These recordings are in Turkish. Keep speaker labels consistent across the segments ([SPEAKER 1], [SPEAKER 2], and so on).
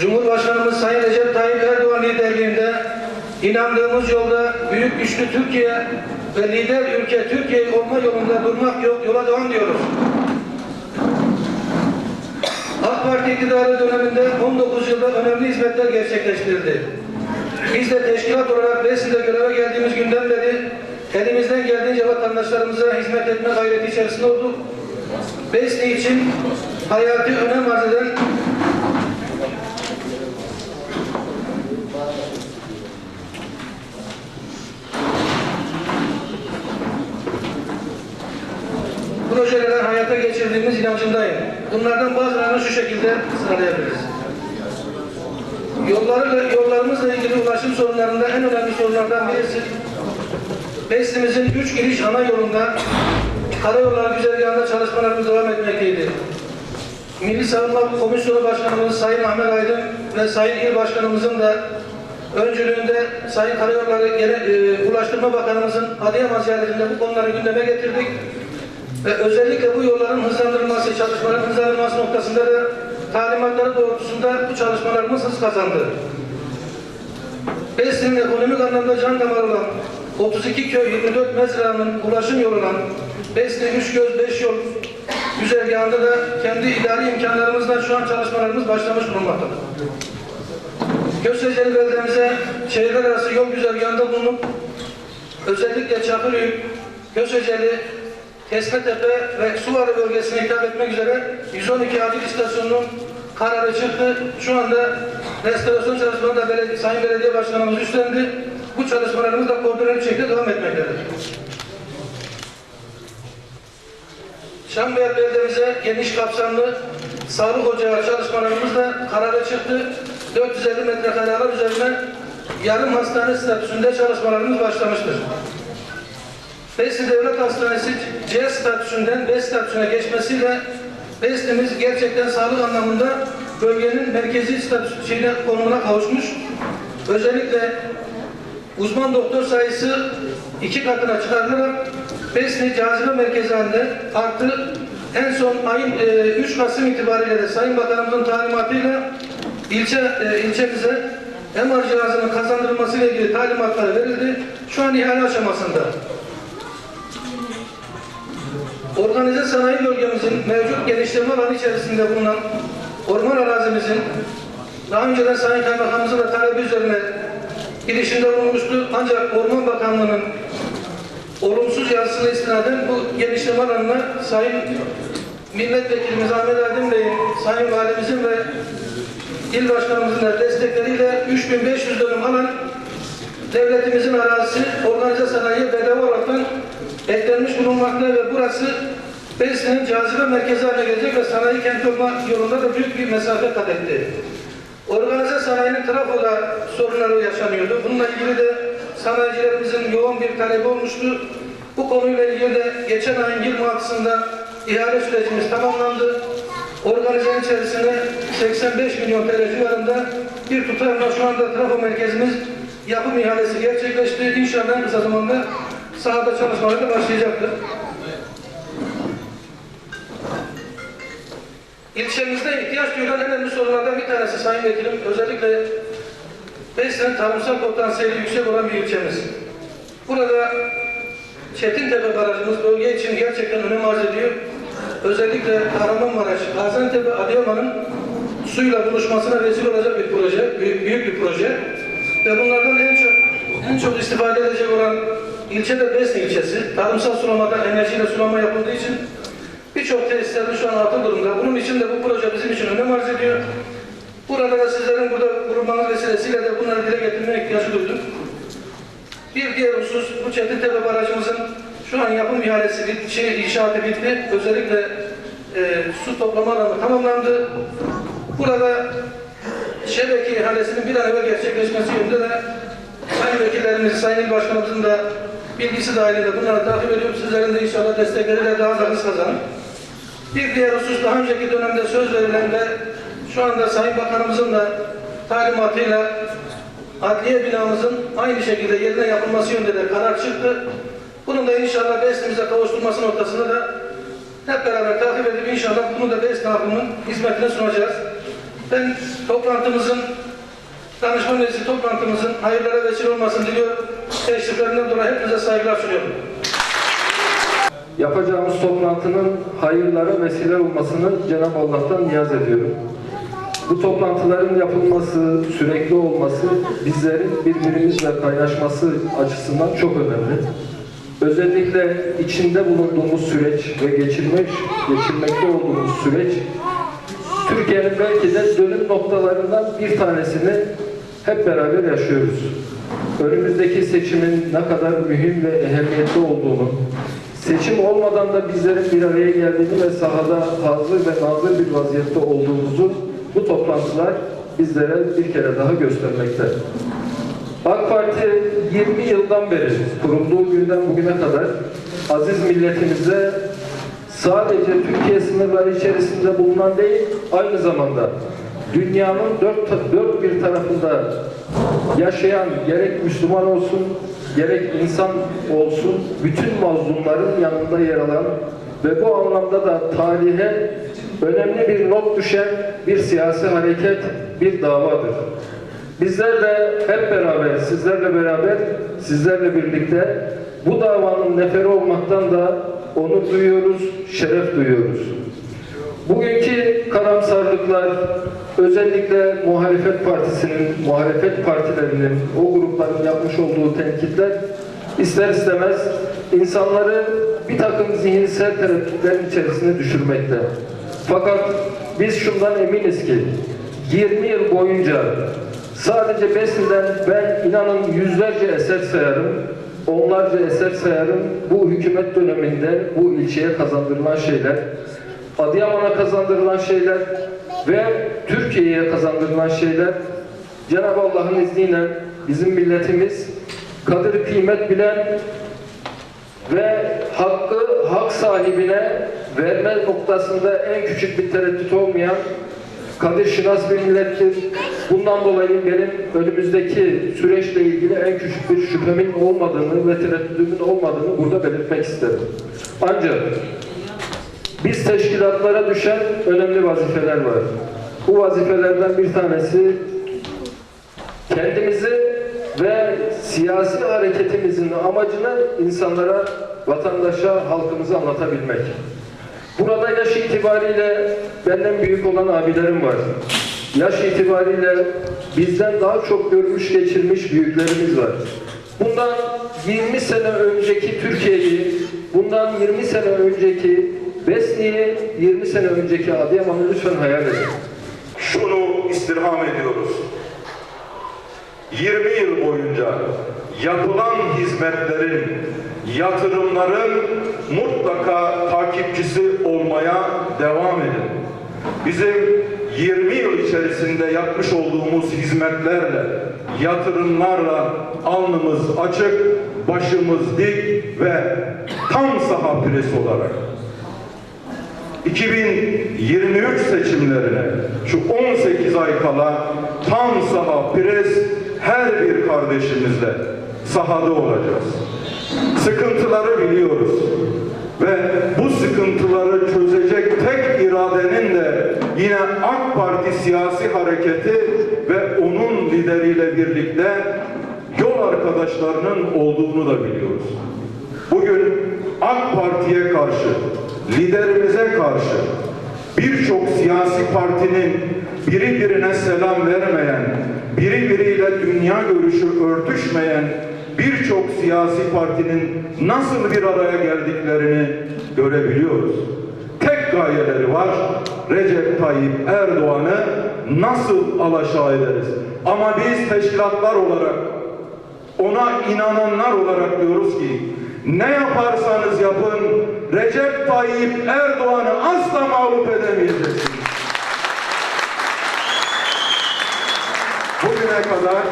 [SPEAKER 1] Cumhurbaşkanımız Sayın Recep Tayyip Erdoğan liderliğinde inandığımız yolda büyük güçlü Türkiye ve lider ülke Türkiye olma yolunda durmak yok, yola devam diyoruz. AK Parti iktidarı döneminde 19 yılda önemli hizmetler gerçekleştirildi. Biz de teşkilat olarak Besin'de göreve geldiğimiz günden beri elimizden geldiğince vatandaşlarımıza hizmet etme gayreti içerisinde olduk. Besni için hayati önem arz eden projeleri hayata geçirdiğimiz inancındayım. Bunlardan bazılarını şu şekilde sıralayabiliriz. Yolları, yollarımızla ilgili ulaşım sorunlarında en önemli sorunlardan birisi Beslimizin üç giriş ana yolunda karayolları güzergahında çalışmalarımız devam etmekteydi. Milli Savunma Komisyonu Başkanımız Sayın Ahmet Aydın ve Sayın İl Başkanımızın da öncülüğünde Sayın Karayolları Genel, e, Ulaştırma Bakanımızın Adıyaman ziyaretinde bu konuları gündeme getirdik. Ve özellikle bu yolların hızlandırılması, çalışmaların hızlandırılması noktasında da talimatları doğrultusunda bu çalışmalarımız hız kazandı. Beslin'in ekonomik anlamda can damarı olan 32 köy 24 mezranın ulaşım yolu olan Beslin 3 göz 5 yol güzergahında da kendi idari imkanlarımızla şu an çalışmalarımız başlamış bulunmaktadır. Köseceli beldemize şehirler arası yol güzergahında bulunup özellikle Çakırhöyük, Köseceli, Kesmetepe ve Suvarı bölgesine hitap etmek üzere 112 acil istasyonunun kararı çıktı. Şu anda restorasyon çalışmalarını da belediye, Sayın Belediye Başkanımız üstlendi. Bu çalışmalarımız da koordineli şekilde devam etmektedir. Şambiyat beldemize geniş kapsamlı sağlık ocağı çalışmalarımız da kararı çıktı. 450 metrekare alan üzerine yarım hastane statüsünde çalışmalarımız başlamıştır. Besni Devlet Hastanesi C statüsünden B statüsüne geçmesiyle Besni'miz gerçekten sağlık anlamında bölgenin merkezi statüsü şeyine, konumuna kavuşmuş. Özellikle uzman doktor sayısı iki katına çıkarılarak Besni cazibe merkezi halinde artı en son ayın e, 3 Kasım itibariyle de Sayın Bakanımızın talimatıyla ilçe e, ilçemize MR cihazının kazandırılması ile ilgili talimatlar verildi. Şu an ihale aşamasında. Organize sanayi bölgemizin mevcut genişleme alanı içerisinde bulunan orman arazimizin daha önceden Sayın Kaymakamımızın da talebi üzerine girişinde bulunmuştu. Ancak Orman Bakanlığı'nın olumsuz yazısına istinaden bu genişleme alanına Sayın Milletvekilimiz Ahmet Aydın Bey'in, Sayın Valimizin ve İl Başkanımızın da destekleriyle 3500 dönüm alan devletimizin arazisi organize sanayiye bedava olaraktan eklenmiş bulunmakta ve burası Besni'nin cazibe merkezi haline gelecek ve sanayi kenti olma yolunda da büyük bir mesafe kat etti. Organize sanayinin trafoda sorunları yaşanıyordu. Bununla ilgili de sanayicilerimizin yoğun bir talebi olmuştu. Bu konuyla ilgili de geçen ayın 26'sında ihale sürecimiz tamamlandı. Organizenin içerisinde 85 milyon TL civarında bir tutarla şu anda trafo merkezimiz yapım ihalesi gerçekleşti. İnşallah en kısa zamanda sahada çalışmaları da başlayacaktır. İlçemizde ihtiyaç duyulan en önemli sorunlardan bir tanesi Sayın Vekilim, özellikle beslen tarımsal potansiyeli yüksek olan bir ilçemiz. Burada Çetintepe barajımız bölge için gerçekten önem arz ediyor. Özellikle Kahramanmaraş, Gaziantep ve Adıyaman'ın suyla buluşmasına vesile olacak bir proje, büyük, büyük bir proje. Ve bunlardan en çok en çok istifade edecek olan ilçe de Besni ilçesi. Tarımsal sulamada enerjiyle sulama yapıldığı için birçok tesislerde şu an atıl durumda. Bunun için de bu proje bizim için önem arz ediyor. Burada da sizlerin burada bulunmanız vesilesiyle de bunları dile getirmeye ihtiyacı duydum. Bir diğer husus bu Çetintepe Barajımızın şu an yapım ihalesi bitti, şey, inşaatı bitti. Özellikle e, su toplama alanı tamamlandı. Burada şebeke ihalesinin bir an evvel gerçekleşmesi yönünde de Sayın Vekillerimiz, Sayın İl Başkanımızın da bilgisi dahilinde bunları takip ediyorum. Sizlerin de inşallah destekleriyle daha da hız kazanır. Bir diğer husus daha önceki dönemde söz verilen ve şu anda Sayın Bakanımızın da talimatıyla adliye binamızın aynı şekilde yerine yapılması yönünde de karar çıktı. Bunun da inşallah beslimize kavuşturması noktasında da hep beraber takip edip inşallah bunu da besle halkının hizmetine sunacağız. Ben toplantımızın, danışma meclisi toplantımızın hayırlara vesile olmasını diliyorum. Teşriflerinden dolayı hepinize saygılar sunuyorum.
[SPEAKER 2] Yapacağımız toplantının hayırlara vesile olmasını Cenab-ı Allah'tan niyaz ediyorum. Bu toplantıların yapılması, sürekli olması bizlerin birbirimizle kaynaşması açısından çok önemli. Özellikle içinde bulunduğumuz süreç ve geçirmek, geçirmekte olduğumuz süreç Türkiye'nin belki de dönüm noktalarından bir tanesini hep beraber yaşıyoruz. Önümüzdeki seçimin ne kadar mühim ve ehemmiyetli olduğunu, seçim olmadan da bizlerin bir araya geldiğini ve sahada hazır ve nazır bir vaziyette olduğumuzu bu toplantılar bizlere bir kere daha göstermekte. AK Parti 20 yıldan beri kurulduğu günden bugüne kadar aziz milletimize sadece Türkiye sınırları içerisinde bulunan değil, aynı zamanda dünyanın dört, dört bir tarafında yaşayan gerek Müslüman olsun, gerek insan olsun, bütün mazlumların yanında yer alan ve bu anlamda da tarihe önemli bir not düşen bir siyasi hareket, bir davadır. Bizler de hep beraber, sizlerle beraber, sizlerle birlikte bu davanın neferi olmaktan da onur duyuyoruz, şeref duyuyoruz. Bugünkü karamsarlıklar, özellikle muhalefet partisinin, muhalefet partilerinin, o grupların yapmış olduğu tenkitler ister istemez insanları bir takım zihinsel tereddütlerin içerisine düşürmekte. Fakat biz şundan eminiz ki 20 yıl boyunca sadece Besin'den ben inanın yüzlerce eser sayarım, onlarca eser sayarım. Bu hükümet döneminde bu ilçeye kazandırılan şeyler, Adıyaman'a kazandırılan şeyler ve Türkiye'ye kazandırılan şeyler Cenab-ı Allah'ın izniyle bizim milletimiz kadir kıymet bilen ve hakkı hak sahibine verme noktasında en küçük bir tereddüt olmayan kadir şinas bir millettir. Bundan dolayı benim önümüzdeki süreçle ilgili en küçük bir şüphemin olmadığını ve tereddüdümün olmadığını burada belirtmek isterim. Ancak biz teşkilatlara düşen önemli vazifeler var. Bu vazifelerden bir tanesi kendimizi ve siyasi hareketimizin amacını insanlara, vatandaşa, halkımıza anlatabilmek. Burada yaş itibariyle benden büyük olan abilerim var. Yaş itibariyle bizden daha çok görmüş geçirmiş büyüklerimiz var. Bundan 20 sene önceki Türkiye'yi, bundan 20 sene önceki Besni'yi, 20 sene önceki Adıyaman'ı lütfen hayal edin.
[SPEAKER 3] şunu istirham ediyoruz. 20 yıl boyunca yapılan hizmetlerin, yatırımların mutlaka takipçisi olmaya devam edin. Bizim 20 yıl içerisinde yapmış olduğumuz hizmetlerle, yatırımlarla alnımız açık, başımız dik ve tam saha pres olarak 2023 seçimlerine şu 18 ay kala tam saha pres her bir kardeşimizle sahada olacağız. Sıkıntıları biliyoruz ve bu sıkıntıları çözecek tek iradenin de yine AK Parti siyasi hareketi ve onun lideriyle birlikte yol arkadaşlarının olduğunu da biliyoruz. Bugün AK Parti'ye karşı, liderimize karşı birçok siyasi partinin biri birine selam vermeyen, biri biriyle dünya görüşü örtüşmeyen birçok siyasi partinin nasıl bir araya geldiklerini görebiliyoruz. Tek gayeleri var, Recep Tayyip Erdoğan'ı nasıl alaşağı ederiz? Ama biz teşkilatlar olarak ona inananlar olarak diyoruz ki ne yaparsanız yapın Recep Tayyip Erdoğan'ı asla mağlup edemeyeceksiniz. Bugüne kadar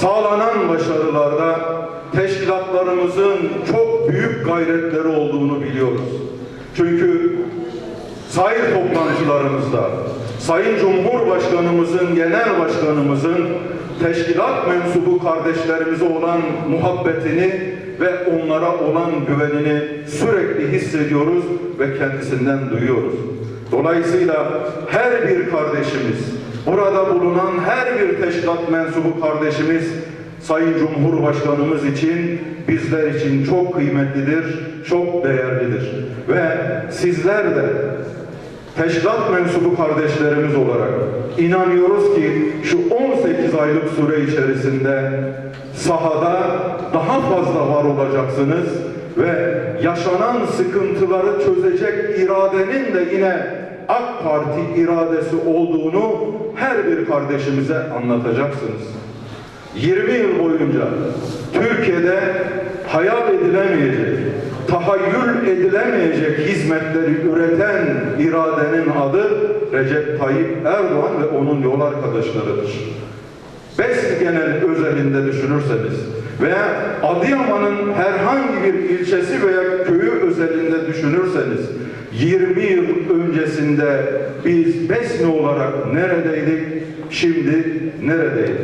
[SPEAKER 3] sağlanan başarılarda teşkilatlarımızın çok büyük gayretleri olduğunu biliyoruz. Çünkü sayın toplantılarımızda Sayın Cumhurbaşkanımızın, Genel Başkanımızın teşkilat mensubu kardeşlerimize olan muhabbetini ve onlara olan güvenini sürekli hissediyoruz ve kendisinden duyuyoruz. Dolayısıyla her bir kardeşimiz, burada bulunan her bir teşkilat mensubu kardeşimiz Sayın Cumhurbaşkanımız için, bizler için çok kıymetlidir, çok değerlidir. Ve sizler de teşkilat mensubu kardeşlerimiz olarak inanıyoruz ki şu 18 aylık süre içerisinde sahada daha fazla var olacaksınız ve yaşanan sıkıntıları çözecek iradenin de yine AK Parti iradesi olduğunu her bir kardeşimize anlatacaksınız. 20 yıl boyunca Türkiye'de hayal edilemeyecek, tahayyül edilemeyecek hizmetleri üreten iradenin adı Recep Tayyip Erdoğan ve onun yol arkadaşlarıdır. BES genel özelinde düşünürseniz veya Adıyaman'ın herhangi bir ilçesi veya köyü özelinde düşünürseniz 20 yıl öncesinde biz BESNİ olarak neredeydik, şimdi neredeydik?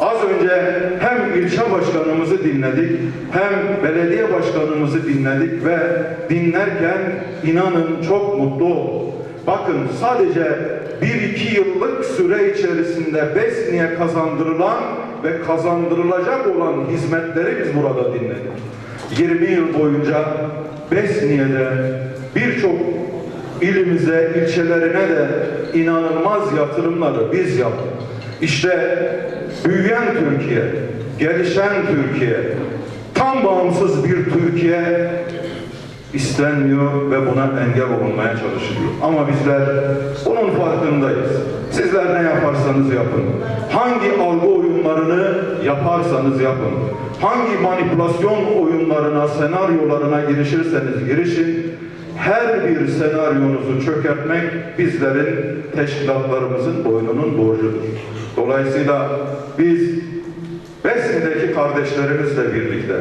[SPEAKER 3] Az önce hem ilçe başkanımızı dinledik, hem belediye başkanımızı dinledik ve dinlerken inanın çok mutlu olduk. Bakın sadece bir iki yıllık süre içerisinde Besni'ye kazandırılan ve kazandırılacak olan hizmetleri biz burada dinledik. 20 yıl boyunca Besniye'de birçok ilimize, ilçelerine de inanılmaz yatırımları biz yaptık. İşte büyüyen Türkiye, gelişen Türkiye, tam bağımsız bir Türkiye istenmiyor ve buna engel olunmaya çalışılıyor. Ama bizler bunun farkındayız. Sizler ne yaparsanız yapın. Hangi algı oyunlarını yaparsanız yapın. Hangi manipülasyon oyunlarına, senaryolarına girişirseniz girişin. Her bir senaryonuzu çökertmek bizlerin, teşkilatlarımızın boynunun borcudur. Dolayısıyla biz Besni'deki kardeşlerimizle birlikte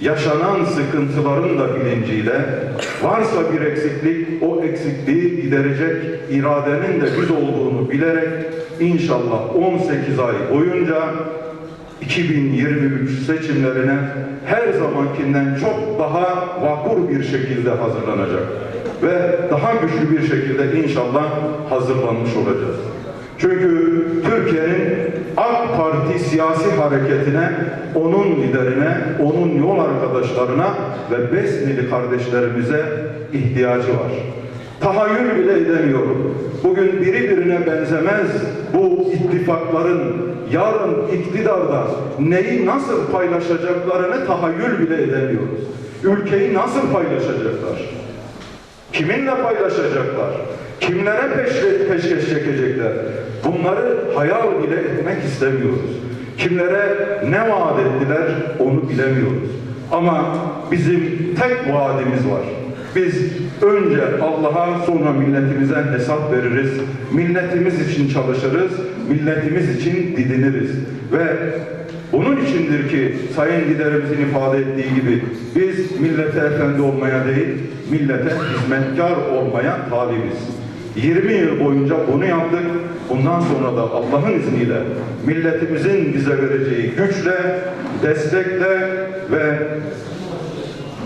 [SPEAKER 3] yaşanan sıkıntıların da bilinciyle varsa bir eksiklik o eksikliği giderecek iradenin de biz olduğunu bilerek inşallah 18 ay boyunca 2023 seçimlerine her zamankinden çok daha vakur bir şekilde hazırlanacak ve daha güçlü bir şekilde inşallah hazırlanmış olacağız. Çünkü Türkiye'nin AK Parti siyasi hareketine, onun liderine, onun yol arkadaşlarına ve Besnili kardeşlerimize ihtiyacı var. Tahayyül bile edemiyorum. Bugün biri birine benzemez bu ittifakların yarın iktidarda neyi nasıl paylaşacaklarını tahayyül bile edemiyoruz. Ülkeyi nasıl paylaşacaklar? Kiminle paylaşacaklar? Kimlere peşre, peşkeş çekecekler? Bunları hayal bile etmek istemiyoruz. Kimlere ne vaat ettiler onu bilemiyoruz. Ama bizim tek vaadimiz var. Biz önce Allah'a sonra milletimize hesap veririz. Milletimiz için çalışırız. Milletimiz için didiniriz. Ve bunun içindir ki Sayın Liderimizin ifade ettiği gibi biz millete efendi olmaya değil, millete hizmetkar olmaya talibiz. 20 yıl boyunca bunu yaptık. Bundan sonra da Allah'ın izniyle milletimizin bize vereceği güçle, destekle ve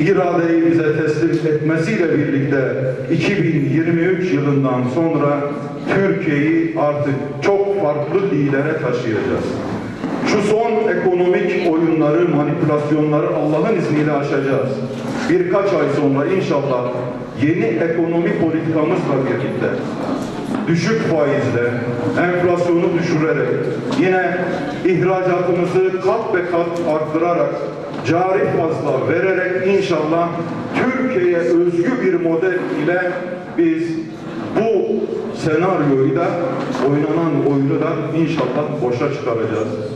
[SPEAKER 3] iradeyi bize teslim etmesiyle birlikte 2023 yılından sonra Türkiye'yi artık çok farklı lidere taşıyacağız. Şu son ekonomik oyunları, manipülasyonları Allah'ın izniyle aşacağız. Birkaç ay sonra inşallah yeni ekonomi politikamızla birlikte düşük faizle, enflasyonu düşürerek, yine ihracatımızı kat be kat arttırarak, cari fazla vererek inşallah Türkiye'ye özgü bir model ile biz bu senaryoyu da oynanan oyunu da inşallah boşa çıkaracağız.